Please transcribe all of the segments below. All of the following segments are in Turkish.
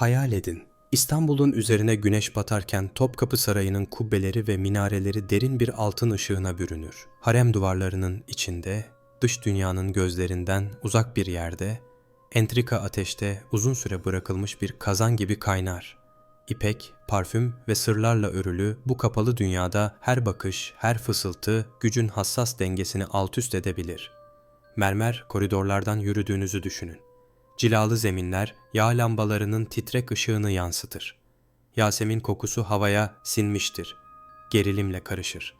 Hayal edin. İstanbul'un üzerine güneş batarken Topkapı Sarayı'nın kubbeleri ve minareleri derin bir altın ışığına bürünür. Harem duvarlarının içinde, dış dünyanın gözlerinden uzak bir yerde, entrika ateşte uzun süre bırakılmış bir kazan gibi kaynar. İpek, parfüm ve sırlarla örülü bu kapalı dünyada her bakış, her fısıltı gücün hassas dengesini alt üst edebilir. Mermer koridorlardan yürüdüğünüzü düşünün. Cilalı zeminler yağ lambalarının titrek ışığını yansıtır. Yasemin kokusu havaya sinmiştir. Gerilimle karışır.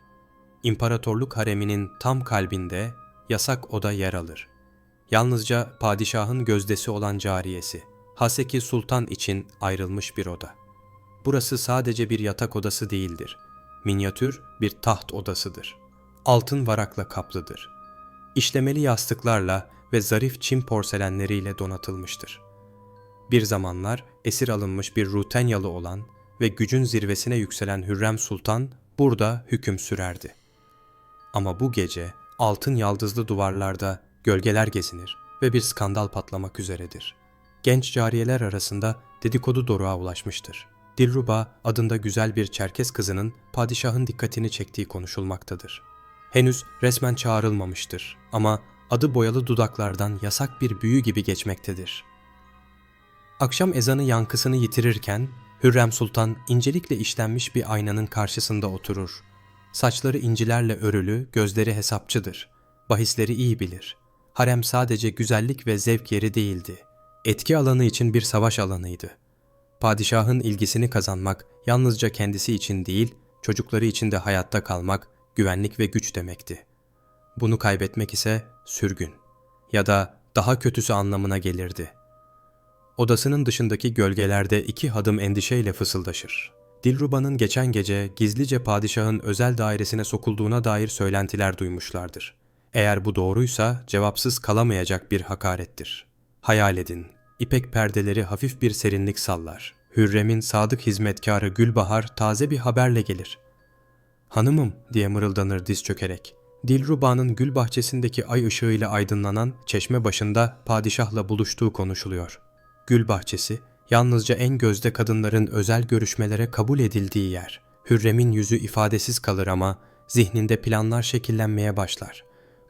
İmparatorluk hareminin tam kalbinde yasak oda yer alır. Yalnızca padişahın gözdesi olan cariyesi, Haseki Sultan için ayrılmış bir oda. Burası sadece bir yatak odası değildir. Minyatür bir taht odasıdır. Altın varakla kaplıdır. İşlemeli yastıklarla ve zarif Çin porselenleriyle donatılmıştır. Bir zamanlar esir alınmış bir Rutenyalı olan ve gücün zirvesine yükselen Hürrem Sultan burada hüküm sürerdi. Ama bu gece altın yaldızlı duvarlarda gölgeler gezinir ve bir skandal patlamak üzeredir. Genç cariyeler arasında dedikodu doruğa ulaşmıştır. Dilruba adında güzel bir Çerkes kızının padişahın dikkatini çektiği konuşulmaktadır. Henüz resmen çağrılmamıştır ama adı boyalı dudaklardan yasak bir büyü gibi geçmektedir. Akşam ezanı yankısını yitirirken Hürrem Sultan incelikle işlenmiş bir aynanın karşısında oturur. Saçları incilerle örülü, gözleri hesapçıdır. Bahisleri iyi bilir. Harem sadece güzellik ve zevk yeri değildi. Etki alanı için bir savaş alanıydı. Padişahın ilgisini kazanmak yalnızca kendisi için değil, çocukları için de hayatta kalmak, güvenlik ve güç demekti. Bunu kaybetmek ise sürgün ya da daha kötüsü anlamına gelirdi. Odasının dışındaki gölgelerde iki hadım endişeyle fısıldaşır. Dilruba'nın geçen gece gizlice padişahın özel dairesine sokulduğuna dair söylentiler duymuşlardır. Eğer bu doğruysa cevapsız kalamayacak bir hakarettir. Hayal edin, ipek perdeleri hafif bir serinlik sallar. Hürrem'in sadık hizmetkarı Gülbahar taze bir haberle gelir. Hanımım diye mırıldanır diz çökerek. Dilruba'nın gül bahçesindeki ay ışığıyla aydınlanan çeşme başında padişahla buluştuğu konuşuluyor. Gül bahçesi, yalnızca en gözde kadınların özel görüşmelere kabul edildiği yer. Hürrem'in yüzü ifadesiz kalır ama zihninde planlar şekillenmeye başlar.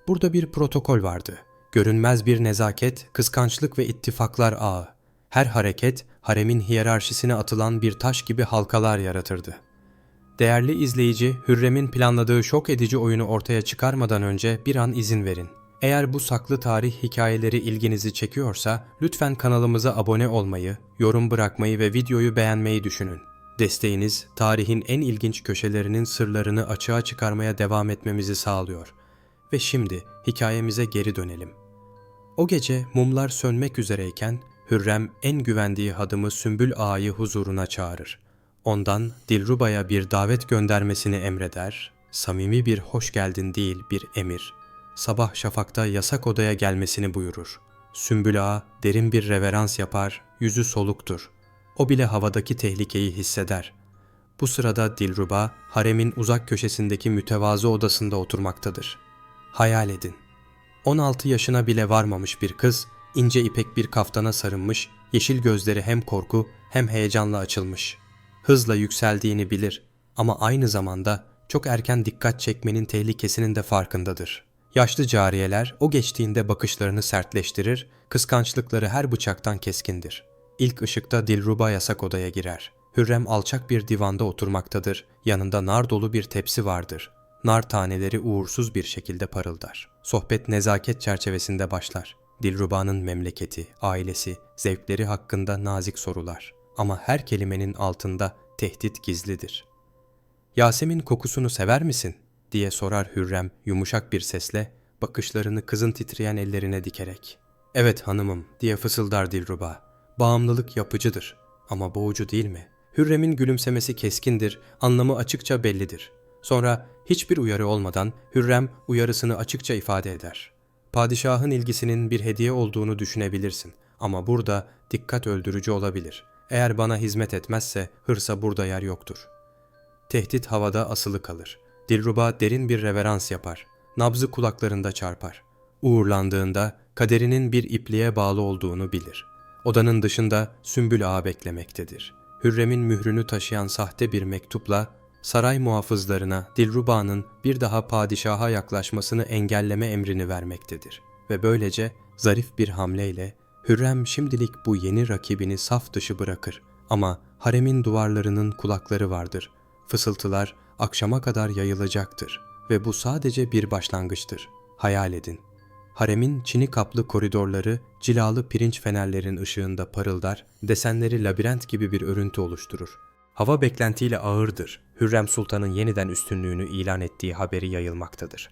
Burada bir protokol vardı. Görünmez bir nezaket, kıskançlık ve ittifaklar ağı. Her hareket haremin hiyerarşisine atılan bir taş gibi halkalar yaratırdı. Değerli izleyici, Hürrem'in planladığı şok edici oyunu ortaya çıkarmadan önce bir an izin verin. Eğer bu saklı tarih hikayeleri ilginizi çekiyorsa lütfen kanalımıza abone olmayı, yorum bırakmayı ve videoyu beğenmeyi düşünün. Desteğiniz tarihin en ilginç köşelerinin sırlarını açığa çıkarmaya devam etmemizi sağlıyor. Ve şimdi hikayemize geri dönelim. O gece mumlar sönmek üzereyken Hürrem en güvendiği hadımı Sümbül Ağa'yı huzuruna çağırır. Ondan Dilruba'ya bir davet göndermesini emreder, samimi bir hoş geldin değil bir emir. Sabah şafakta yasak odaya gelmesini buyurur. Sümbül Ağa derin bir reverans yapar, yüzü soluktur. O bile havadaki tehlikeyi hisseder. Bu sırada Dilruba, haremin uzak köşesindeki mütevazı odasında oturmaktadır. Hayal edin. 16 yaşına bile varmamış bir kız, ince ipek bir kaftana sarılmış, yeşil gözleri hem korku hem heyecanla açılmış. Hızla yükseldiğini bilir ama aynı zamanda çok erken dikkat çekmenin tehlikesinin de farkındadır. Yaşlı cariyeler o geçtiğinde bakışlarını sertleştirir, kıskançlıkları her bıçaktan keskindir. İlk ışıkta Dilruba yasak odaya girer. Hürrem alçak bir divanda oturmaktadır, yanında nar dolu bir tepsi vardır. Nar taneleri uğursuz bir şekilde parıldar. Sohbet nezaket çerçevesinde başlar. Dilruba'nın memleketi, ailesi, zevkleri hakkında nazik sorular. Ama her kelimenin altında tehdit gizlidir. Yasemin kokusunu sever misin? diye sorar Hürrem yumuşak bir sesle, bakışlarını kızın titreyen ellerine dikerek. Evet hanımım diye fısıldar Dilruba. Bağımlılık yapıcıdır ama boğucu değil mi? Hürrem'in gülümsemesi keskindir, anlamı açıkça bellidir. Sonra hiçbir uyarı olmadan Hürrem uyarısını açıkça ifade eder. Padişahın ilgisinin bir hediye olduğunu düşünebilirsin ama burada dikkat öldürücü olabilir. Eğer bana hizmet etmezse hırsa burada yer yoktur. Tehdit havada asılı kalır. Dilruba derin bir reverans yapar. Nabzı kulaklarında çarpar. Uğurlandığında kaderinin bir ipliğe bağlı olduğunu bilir. Odanın dışında Sümbül Ağa beklemektedir. Hürrem'in mührünü taşıyan sahte bir mektupla saray muhafızlarına Dilruba'nın bir daha padişaha yaklaşmasını engelleme emrini vermektedir. Ve böylece zarif bir hamleyle Hürrem şimdilik bu yeni rakibini saf dışı bırakır. Ama haremin duvarlarının kulakları vardır. Fısıltılar akşama kadar yayılacaktır ve bu sadece bir başlangıçtır. Hayal edin. Haremin çini kaplı koridorları cilalı pirinç fenerlerin ışığında parıldar, desenleri labirent gibi bir örüntü oluşturur. Hava beklentiyle ağırdır. Hürrem Sultan'ın yeniden üstünlüğünü ilan ettiği haberi yayılmaktadır.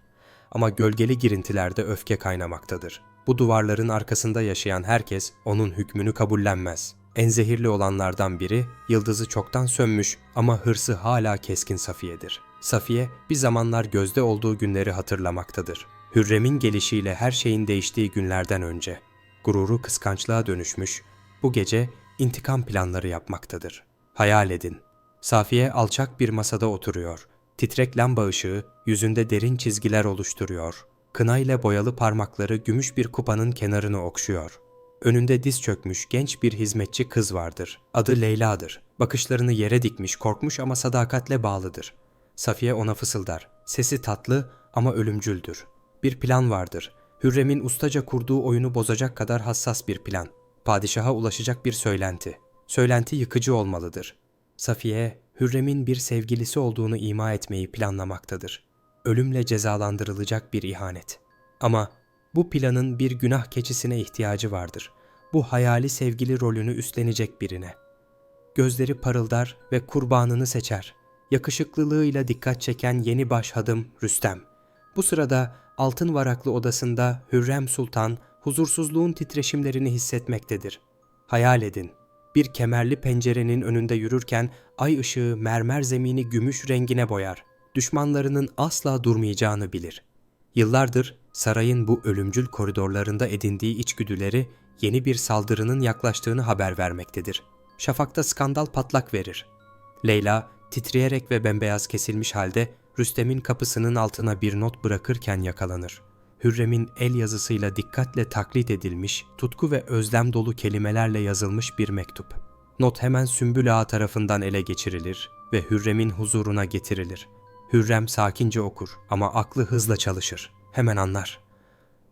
Ama gölgeli girintilerde öfke kaynamaktadır. Bu duvarların arkasında yaşayan herkes onun hükmünü kabullenmez. En zehirli olanlardan biri, yıldızı çoktan sönmüş ama hırsı hala keskin Safiye'dir. Safiye, bir zamanlar gözde olduğu günleri hatırlamaktadır. Hürrem'in gelişiyle her şeyin değiştiği günlerden önce. Gururu kıskançlığa dönüşmüş, bu gece intikam planları yapmaktadır. Hayal edin. Safiye alçak bir masada oturuyor. Titrek lamba ışığı yüzünde derin çizgiler oluşturuyor. Kına boyalı parmakları gümüş bir kupanın kenarını okşuyor. Önünde diz çökmüş genç bir hizmetçi kız vardır. Adı Leyla'dır. Bakışlarını yere dikmiş, korkmuş ama sadakatle bağlıdır. Safiye ona fısıldar. Sesi tatlı ama ölümcüldür. Bir plan vardır. Hürrem'in ustaca kurduğu oyunu bozacak kadar hassas bir plan. Padişaha ulaşacak bir söylenti. Söylenti yıkıcı olmalıdır. Safiye, Hürrem'in bir sevgilisi olduğunu ima etmeyi planlamaktadır. Ölümle cezalandırılacak bir ihanet. Ama bu planın bir günah keçisine ihtiyacı vardır. Bu hayali sevgili rolünü üstlenecek birine. Gözleri parıldar ve kurbanını seçer. Yakışıklılığıyla dikkat çeken yeni başhadım Rüstem. Bu sırada altın varaklı odasında Hürrem Sultan huzursuzluğun titreşimlerini hissetmektedir. Hayal edin. Bir kemerli pencerenin önünde yürürken ay ışığı mermer zemini gümüş rengine boyar. Düşmanlarının asla durmayacağını bilir. Yıllardır sarayın bu ölümcül koridorlarında edindiği içgüdüleri yeni bir saldırının yaklaştığını haber vermektedir. Şafakta skandal patlak verir. Leyla titreyerek ve bembeyaz kesilmiş halde Rüstem'in kapısının altına bir not bırakırken yakalanır. Hürrem'in el yazısıyla dikkatle taklit edilmiş, tutku ve özlem dolu kelimelerle yazılmış bir mektup. Not hemen Sümbül Ağa tarafından ele geçirilir ve Hürrem'in huzuruna getirilir. Hürrem sakince okur ama aklı hızla çalışır. Hemen anlar.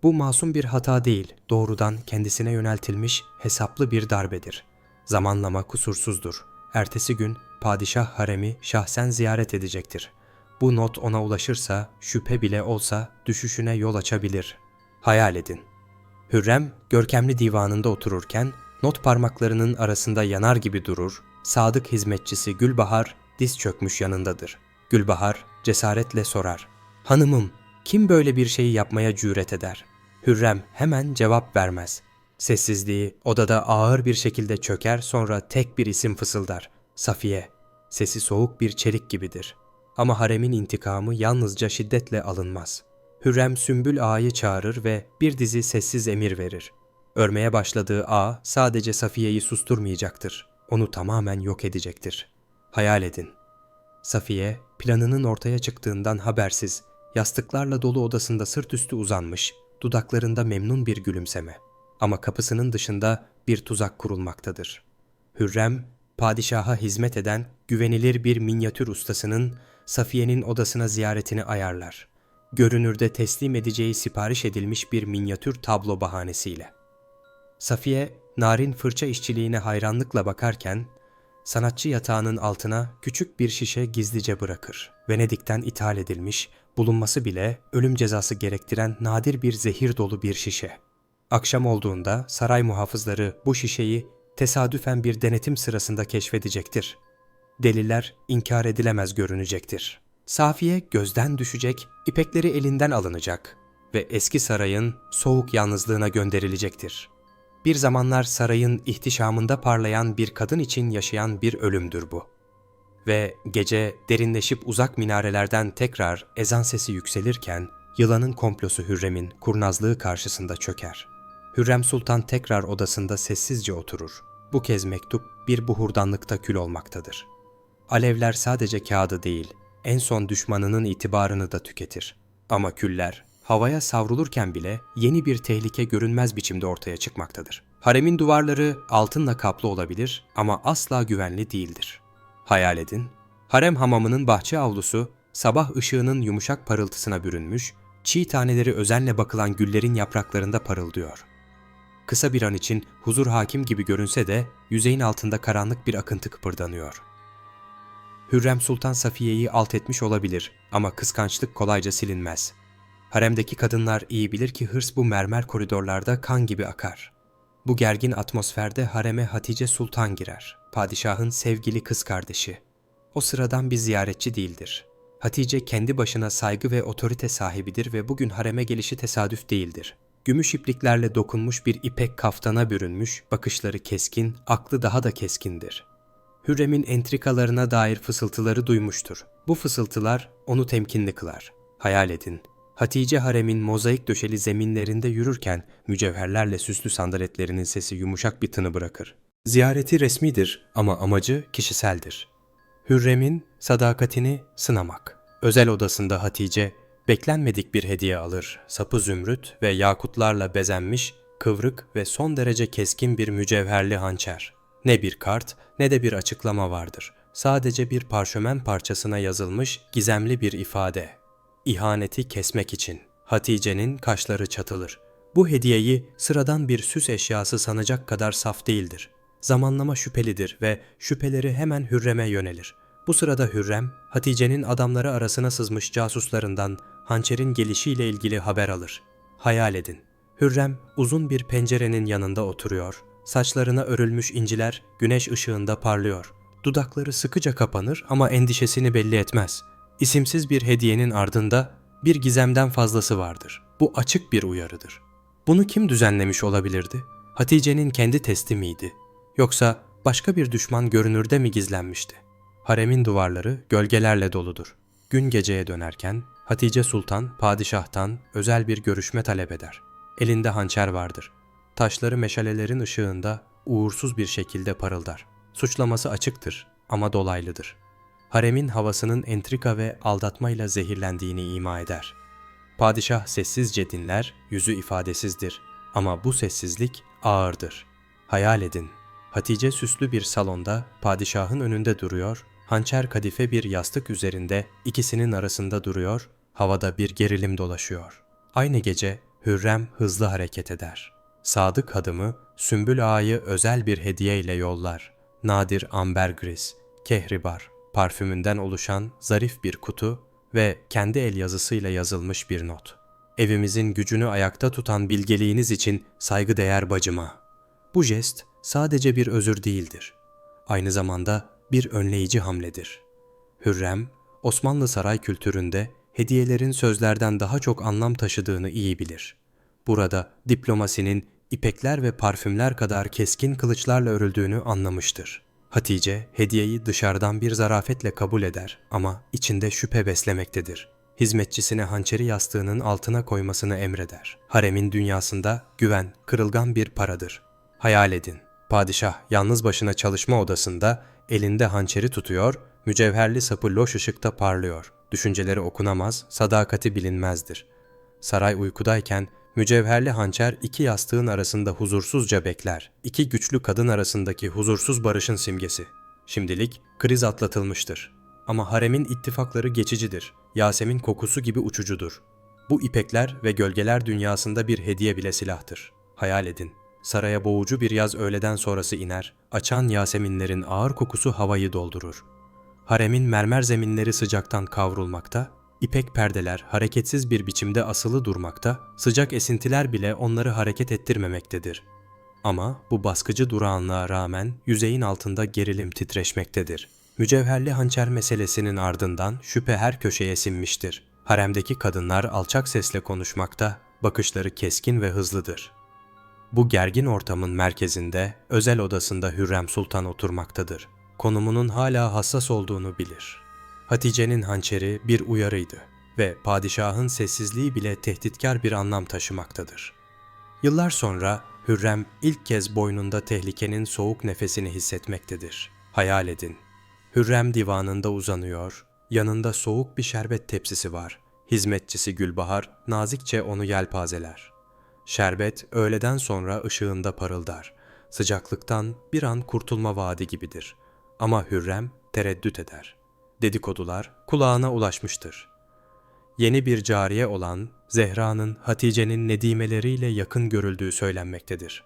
Bu masum bir hata değil, doğrudan kendisine yöneltilmiş hesaplı bir darbedir. Zamanlama kusursuzdur. Ertesi gün padişah haremi şahsen ziyaret edecektir. Bu not ona ulaşırsa, şüphe bile olsa düşüşüne yol açabilir. Hayal edin. Hürrem, görkemli divanında otururken, not parmaklarının arasında yanar gibi durur, sadık hizmetçisi Gülbahar diz çökmüş yanındadır. Gülbahar cesaretle sorar. Hanımım, kim böyle bir şeyi yapmaya cüret eder? Hürrem hemen cevap vermez. Sessizliği odada ağır bir şekilde çöker sonra tek bir isim fısıldar. Safiye. Sesi soğuk bir çelik gibidir. Ama haremin intikamı yalnızca şiddetle alınmaz. Hürrem Sümbül Ağa'yı çağırır ve bir dizi sessiz emir verir. Örmeye başladığı ağ sadece Safiye'yi susturmayacaktır. Onu tamamen yok edecektir. Hayal edin. Safiye, planının ortaya çıktığından habersiz, yastıklarla dolu odasında sırt üstü uzanmış, dudaklarında memnun bir gülümseme. Ama kapısının dışında bir tuzak kurulmaktadır. Hürrem, padişaha hizmet eden güvenilir bir minyatür ustasının Safiye'nin odasına ziyaretini ayarlar. Görünürde teslim edeceği sipariş edilmiş bir minyatür tablo bahanesiyle. Safiye, narin fırça işçiliğine hayranlıkla bakarken, sanatçı yatağının altına küçük bir şişe gizlice bırakır. Venedik'ten ithal edilmiş, bulunması bile ölüm cezası gerektiren nadir bir zehir dolu bir şişe. Akşam olduğunda saray muhafızları bu şişeyi tesadüfen bir denetim sırasında keşfedecektir. Deliller inkar edilemez görünecektir. Safiye gözden düşecek, ipekleri elinden alınacak ve eski sarayın soğuk yalnızlığına gönderilecektir. Bir zamanlar sarayın ihtişamında parlayan bir kadın için yaşayan bir ölümdür bu. Ve gece derinleşip uzak minarelerden tekrar ezan sesi yükselirken yılanın komplosu Hürrem'in kurnazlığı karşısında çöker. Hürrem Sultan tekrar odasında sessizce oturur. Bu kez mektup bir buhurdanlıkta kül olmaktadır. Alevler sadece kağıdı değil, en son düşmanının itibarını da tüketir. Ama küller havaya savrulurken bile yeni bir tehlike görünmez biçimde ortaya çıkmaktadır. Haremin duvarları altınla kaplı olabilir ama asla güvenli değildir. Hayal edin, harem hamamının bahçe avlusu sabah ışığının yumuşak parıltısına bürünmüş, çiğ taneleri özenle bakılan güllerin yapraklarında parıldıyor. Kısa bir an için huzur hakim gibi görünse de yüzeyin altında karanlık bir akıntı kıpırdanıyor. Hürrem Sultan Safiye'yi alt etmiş olabilir ama kıskançlık kolayca silinmez. Haremdeki kadınlar iyi bilir ki hırs bu mermer koridorlarda kan gibi akar. Bu gergin atmosferde hareme Hatice Sultan girer, padişahın sevgili kız kardeşi. O sıradan bir ziyaretçi değildir. Hatice kendi başına saygı ve otorite sahibidir ve bugün hareme gelişi tesadüf değildir. Gümüş ipliklerle dokunmuş bir ipek kaftana bürünmüş, bakışları keskin, aklı daha da keskindir. Hürrem'in entrikalarına dair fısıltıları duymuştur. Bu fısıltılar onu temkinli kılar. Hayal edin, Hatice haremin mozaik döşeli zeminlerinde yürürken mücevherlerle süslü sandaletlerinin sesi yumuşak bir tını bırakır. Ziyareti resmidir ama amacı kişiseldir. Hürrem'in sadakatini sınamak. Özel odasında Hatice beklenmedik bir hediye alır. Sapı zümrüt ve yakutlarla bezenmiş, kıvrık ve son derece keskin bir mücevherli hançer. Ne bir kart ne de bir açıklama vardır. Sadece bir parşömen parçasına yazılmış gizemli bir ifade. İhaneti kesmek için. Hatice'nin kaşları çatılır. Bu hediyeyi sıradan bir süs eşyası sanacak kadar saf değildir. Zamanlama şüphelidir ve şüpheleri hemen Hürrem'e yönelir. Bu sırada Hürrem, Hatice'nin adamları arasına sızmış casuslarından hançerin gelişiyle ilgili haber alır. Hayal edin. Hürrem uzun bir pencerenin yanında oturuyor. Saçlarına örülmüş inciler güneş ışığında parlıyor. Dudakları sıkıca kapanır ama endişesini belli etmez. İsimsiz bir hediyenin ardında bir gizemden fazlası vardır. Bu açık bir uyarıdır. Bunu kim düzenlemiş olabilirdi? Hatice'nin kendi testi miydi? Yoksa başka bir düşman görünürde mi gizlenmişti? Haremin duvarları gölgelerle doludur. Gün geceye dönerken Hatice Sultan padişahtan özel bir görüşme talep eder. Elinde hançer vardır. Taşları meşalelerin ışığında uğursuz bir şekilde parıldar. Suçlaması açıktır ama dolaylıdır. Haremin havasının entrika ve aldatmayla zehirlendiğini ima eder. Padişah sessizce dinler, yüzü ifadesizdir ama bu sessizlik ağırdır. Hayal edin. Hatice süslü bir salonda padişahın önünde duruyor, hançer kadife bir yastık üzerinde ikisinin arasında duruyor, havada bir gerilim dolaşıyor. Aynı gece Hürrem hızlı hareket eder. Sadık adımı Sümbül Ağa'yı özel bir hediye ile yollar. Nadir ambergris, kehribar, parfümünden oluşan zarif bir kutu ve kendi el yazısıyla yazılmış bir not. Evimizin gücünü ayakta tutan bilgeliğiniz için saygıdeğer bacıma. Bu jest sadece bir özür değildir. Aynı zamanda bir önleyici hamledir. Hürrem, Osmanlı saray kültüründe hediyelerin sözlerden daha çok anlam taşıdığını iyi bilir. Burada diplomasinin ipekler ve parfümler kadar keskin kılıçlarla örüldüğünü anlamıştır. Hatice hediyeyi dışarıdan bir zarafetle kabul eder ama içinde şüphe beslemektedir. Hizmetçisine hançeri yastığının altına koymasını emreder. Haremin dünyasında güven kırılgan bir paradır. Hayal edin. Padişah yalnız başına çalışma odasında elinde hançeri tutuyor, mücevherli sapı loş ışıkta parlıyor. Düşünceleri okunamaz, sadakati bilinmezdir. Saray uykudayken mücevherli hançer iki yastığın arasında huzursuzca bekler. İki güçlü kadın arasındaki huzursuz barışın simgesi. Şimdilik kriz atlatılmıştır. Ama haremin ittifakları geçicidir. Yasemin kokusu gibi uçucudur. Bu ipekler ve gölgeler dünyasında bir hediye bile silahtır. Hayal edin. Saraya boğucu bir yaz öğleden sonrası iner, açan yaseminlerin ağır kokusu havayı doldurur. Haremin mermer zeminleri sıcaktan kavrulmakta, ipek perdeler hareketsiz bir biçimde asılı durmakta, sıcak esintiler bile onları hareket ettirmemektedir. Ama bu baskıcı durağanlığa rağmen yüzeyin altında gerilim titreşmektedir. Mücevherli hançer meselesinin ardından şüphe her köşeye sinmiştir. Haremdeki kadınlar alçak sesle konuşmakta, bakışları keskin ve hızlıdır. Bu gergin ortamın merkezinde, özel odasında Hürrem Sultan oturmaktadır. Konumunun hala hassas olduğunu bilir. Hatice'nin hançeri bir uyarıydı ve padişahın sessizliği bile tehditkar bir anlam taşımaktadır. Yıllar sonra Hürrem ilk kez boynunda tehlikenin soğuk nefesini hissetmektedir. Hayal edin. Hürrem divanında uzanıyor, yanında soğuk bir şerbet tepsisi var. Hizmetçisi Gülbahar nazikçe onu yelpazeler. Şerbet öğleden sonra ışığında parıldar. Sıcaklıktan bir an kurtulma vaadi gibidir. Ama Hürrem tereddüt eder. Dedikodular kulağına ulaşmıştır. Yeni bir cariye olan Zehra'nın Hatice'nin nedimeleriyle yakın görüldüğü söylenmektedir.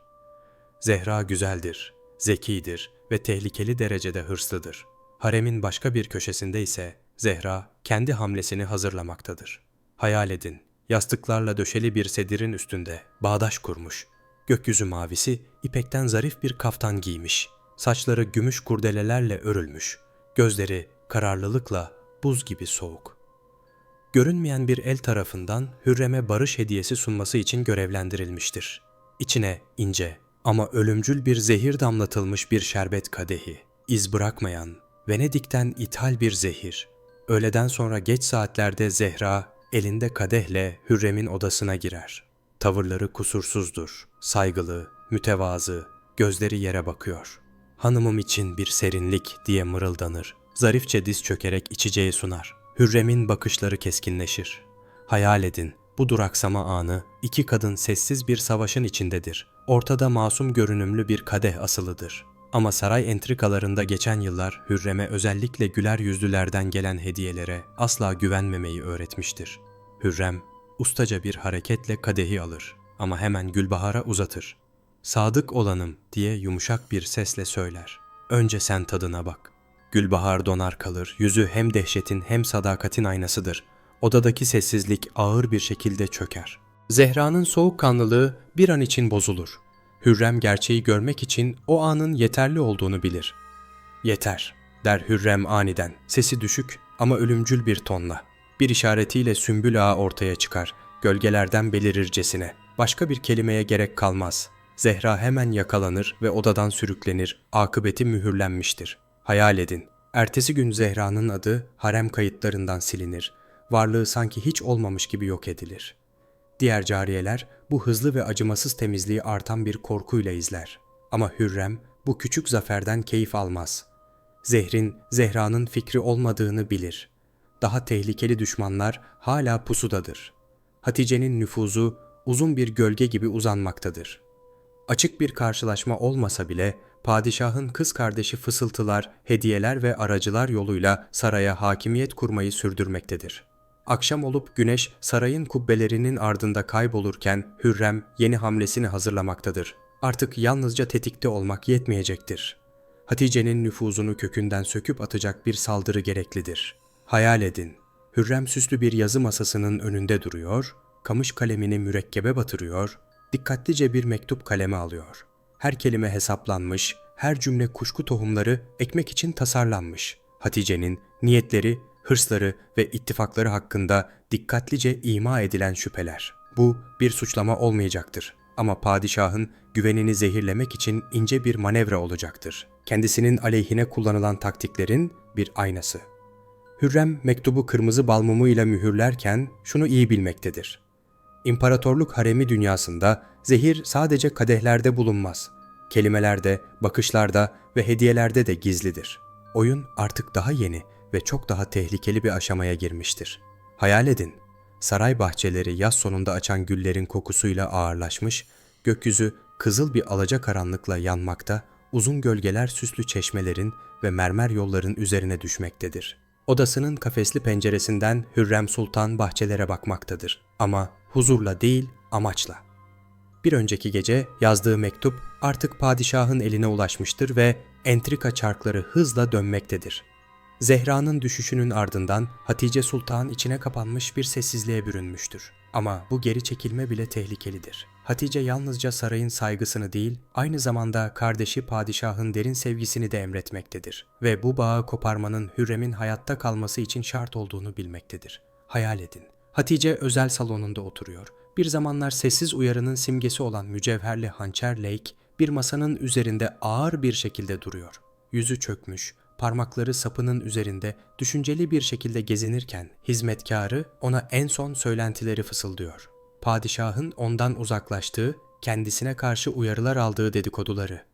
Zehra güzeldir, zekidir ve tehlikeli derecede hırslıdır. Haremin başka bir köşesinde ise Zehra kendi hamlesini hazırlamaktadır. Hayal edin, yastıklarla döşeli bir sedirin üstünde bağdaş kurmuş. Gökyüzü mavisi ipekten zarif bir kaftan giymiş. Saçları gümüş kurdelelerle örülmüş. Gözleri kararlılıkla buz gibi soğuk. Görünmeyen bir el tarafından Hürrem'e barış hediyesi sunması için görevlendirilmiştir. İçine ince ama ölümcül bir zehir damlatılmış bir şerbet kadehi, iz bırakmayan, Venedik'ten ithal bir zehir. Öğleden sonra geç saatlerde Zehra elinde kadehle Hürrem'in odasına girer. Tavırları kusursuzdur, saygılı, mütevazı, gözleri yere bakıyor. Hanımım için bir serinlik diye mırıldanır. Zarifçe diz çökerek içeceği sunar. Hürrem'in bakışları keskinleşir. Hayal edin, bu duraksama anı iki kadın sessiz bir savaşın içindedir. Ortada masum görünümlü bir kadeh asılıdır. Ama saray entrikalarında geçen yıllar Hürrem'e özellikle güler yüzlülerden gelen hediyelere asla güvenmemeyi öğretmiştir. Hürrem ustaca bir hareketle kadehi alır ama hemen Gülbahar'a uzatır. Sadık olanım diye yumuşak bir sesle söyler. Önce sen tadına bak. Gülbahar donar kalır, yüzü hem dehşetin hem sadakatin aynasıdır. Odadaki sessizlik ağır bir şekilde çöker. Zehra'nın soğukkanlılığı bir an için bozulur. Hürrem gerçeği görmek için o anın yeterli olduğunu bilir. Yeter, der Hürrem aniden, sesi düşük ama ölümcül bir tonla. Bir işaretiyle sümbül ağa ortaya çıkar, gölgelerden belirircesine. Başka bir kelimeye gerek kalmaz. Zehra hemen yakalanır ve odadan sürüklenir, akıbeti mühürlenmiştir. Hayal edin, ertesi gün Zehra'nın adı harem kayıtlarından silinir. Varlığı sanki hiç olmamış gibi yok edilir. Diğer cariyeler bu hızlı ve acımasız temizliği artan bir korkuyla izler. Ama Hürrem bu küçük zaferden keyif almaz. Zehrin, Zehra'nın fikri olmadığını bilir. Daha tehlikeli düşmanlar hala pusudadır. Hatice'nin nüfuzu uzun bir gölge gibi uzanmaktadır. Açık bir karşılaşma olmasa bile padişahın kız kardeşi fısıltılar, hediyeler ve aracılar yoluyla saraya hakimiyet kurmayı sürdürmektedir. Akşam olup güneş sarayın kubbelerinin ardında kaybolurken Hürrem yeni hamlesini hazırlamaktadır. Artık yalnızca tetikte olmak yetmeyecektir. Hatice'nin nüfuzunu kökünden söküp atacak bir saldırı gereklidir. Hayal edin. Hürrem süslü bir yazı masasının önünde duruyor, kamış kalemini mürekkebe batırıyor, dikkatlice bir mektup kaleme alıyor. Her kelime hesaplanmış, her cümle kuşku tohumları ekmek için tasarlanmış. Hatice'nin niyetleri, hırsları ve ittifakları hakkında dikkatlice ima edilen şüpheler. Bu bir suçlama olmayacaktır ama padişahın güvenini zehirlemek için ince bir manevra olacaktır. Kendisinin aleyhine kullanılan taktiklerin bir aynası. Hürrem mektubu kırmızı bal mumuyla mühürlerken şunu iyi bilmektedir. İmparatorluk haremi dünyasında zehir sadece kadehlerde bulunmaz. Kelimelerde, bakışlarda ve hediyelerde de gizlidir. Oyun artık daha yeni ve çok daha tehlikeli bir aşamaya girmiştir. Hayal edin, saray bahçeleri yaz sonunda açan güllerin kokusuyla ağırlaşmış, gökyüzü kızıl bir alacakaranlıkla yanmakta, uzun gölgeler süslü çeşmelerin ve mermer yolların üzerine düşmektedir. Odasının kafesli penceresinden Hürrem Sultan bahçelere bakmaktadır. Ama huzurla değil, amaçla. Bir önceki gece yazdığı mektup artık padişahın eline ulaşmıştır ve entrika çarkları hızla dönmektedir. Zehra'nın düşüşünün ardından Hatice Sultan içine kapanmış bir sessizliğe bürünmüştür. Ama bu geri çekilme bile tehlikelidir. Hatice yalnızca sarayın saygısını değil, aynı zamanda kardeşi padişahın derin sevgisini de emretmektedir. Ve bu bağı koparmanın Hürrem'in hayatta kalması için şart olduğunu bilmektedir. Hayal edin. Hatice özel salonunda oturuyor. Bir zamanlar sessiz uyarının simgesi olan mücevherli hançer Lake bir masanın üzerinde ağır bir şekilde duruyor. Yüzü çökmüş, parmakları sapının üzerinde düşünceli bir şekilde gezinirken hizmetkarı ona en son söylentileri fısıldıyor. Padişahın ondan uzaklaştığı, kendisine karşı uyarılar aldığı dedikoduları.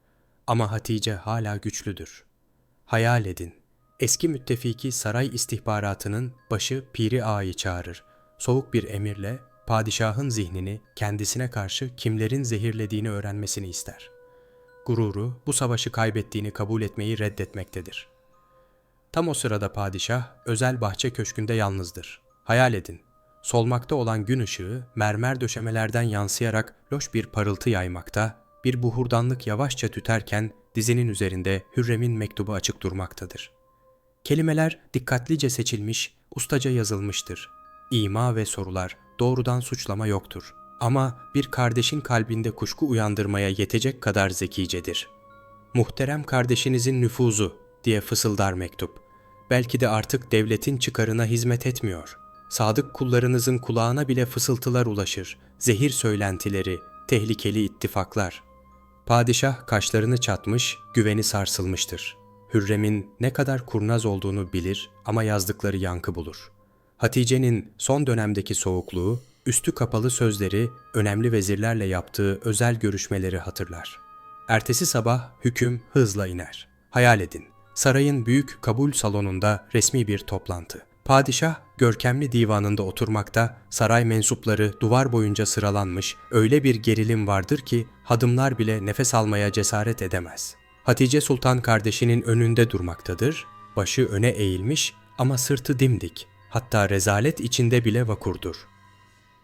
Ama Hatice hala güçlüdür. Hayal edin. Eski müttefiki saray istihbaratının başı Piri Ağa'yı çağırır. Soğuk bir emirle padişahın zihnini kendisine karşı kimlerin zehirlediğini öğrenmesini ister. gururu bu savaşı kaybettiğini kabul etmeyi reddetmektedir. Tam o sırada padişah özel bahçe köşkünde yalnızdır. Hayal edin. Solmakta olan gün ışığı mermer döşemelerden yansıyarak loş bir parıltı yaymakta, bir buhurdanlık yavaşça tüterken dizinin üzerinde Hürrem'in mektubu açık durmaktadır. Kelimeler dikkatlice seçilmiş, ustaca yazılmıştır. İma ve sorular, doğrudan suçlama yoktur. Ama bir kardeşin kalbinde kuşku uyandırmaya yetecek kadar zekicedir. Muhterem kardeşinizin nüfuzu diye fısıldar mektup. Belki de artık devletin çıkarına hizmet etmiyor. Sadık kullarınızın kulağına bile fısıltılar ulaşır, zehir söylentileri, tehlikeli ittifaklar. Padişah kaşlarını çatmış, güveni sarsılmıştır. Hürrem'in ne kadar kurnaz olduğunu bilir ama yazdıkları yankı bulur. Hatice'nin son dönemdeki soğukluğu, üstü kapalı sözleri, önemli vezirlerle yaptığı özel görüşmeleri hatırlar. Ertesi sabah hüküm hızla iner. Hayal edin, sarayın büyük kabul salonunda resmi bir toplantı. Padişah görkemli divanında oturmakta, saray mensupları duvar boyunca sıralanmış, öyle bir gerilim vardır ki hadımlar bile nefes almaya cesaret edemez. Hatice Sultan kardeşinin önünde durmaktadır, başı öne eğilmiş ama sırtı dimdik, hatta rezalet içinde bile vakurdur.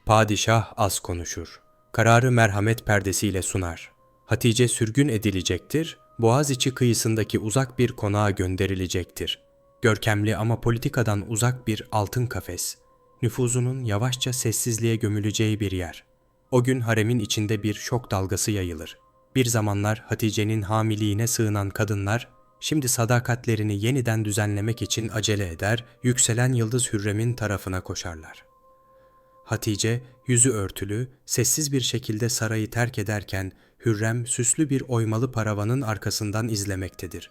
Padişah az konuşur. Kararı merhamet perdesiyle sunar. Hatice sürgün edilecektir, Boğaziçi kıyısındaki uzak bir konağa gönderilecektir. Görkemli ama politikadan uzak bir altın kafes. Nüfuzunun yavaşça sessizliğe gömüleceği bir yer. O gün haremin içinde bir şok dalgası yayılır. Bir zamanlar Hatice'nin hamiliğine sığınan kadınlar, şimdi sadakatlerini yeniden düzenlemek için acele eder, yükselen Yıldız Hürrem'in tarafına koşarlar. Hatice yüzü örtülü, sessiz bir şekilde sarayı terk ederken Hürrem süslü bir oymalı paravanın arkasından izlemektedir.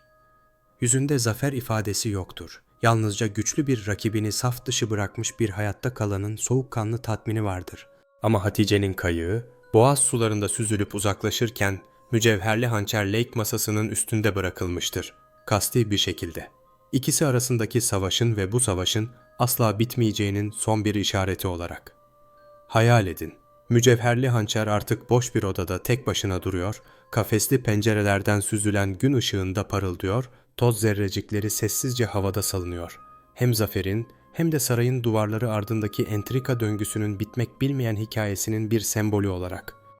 Yüzünde zafer ifadesi yoktur. Yalnızca güçlü bir rakibini saf dışı bırakmış bir hayatta kalanın soğukkanlı tatmini vardır. Ama Hatice'nin kayığı, boğaz sularında süzülüp uzaklaşırken mücevherli hançer lake masasının üstünde bırakılmıştır. Kasti bir şekilde. İkisi arasındaki savaşın ve bu savaşın asla bitmeyeceğinin son bir işareti olarak. Hayal edin. Mücevherli hançer artık boş bir odada tek başına duruyor, kafesli pencerelerden süzülen gün ışığında parıldıyor, toz zerrecikleri sessizce havada salınıyor. Hem zaferin hem de sarayın duvarları ardındaki entrika döngüsünün bitmek bilmeyen hikayesinin bir sembolü olarak.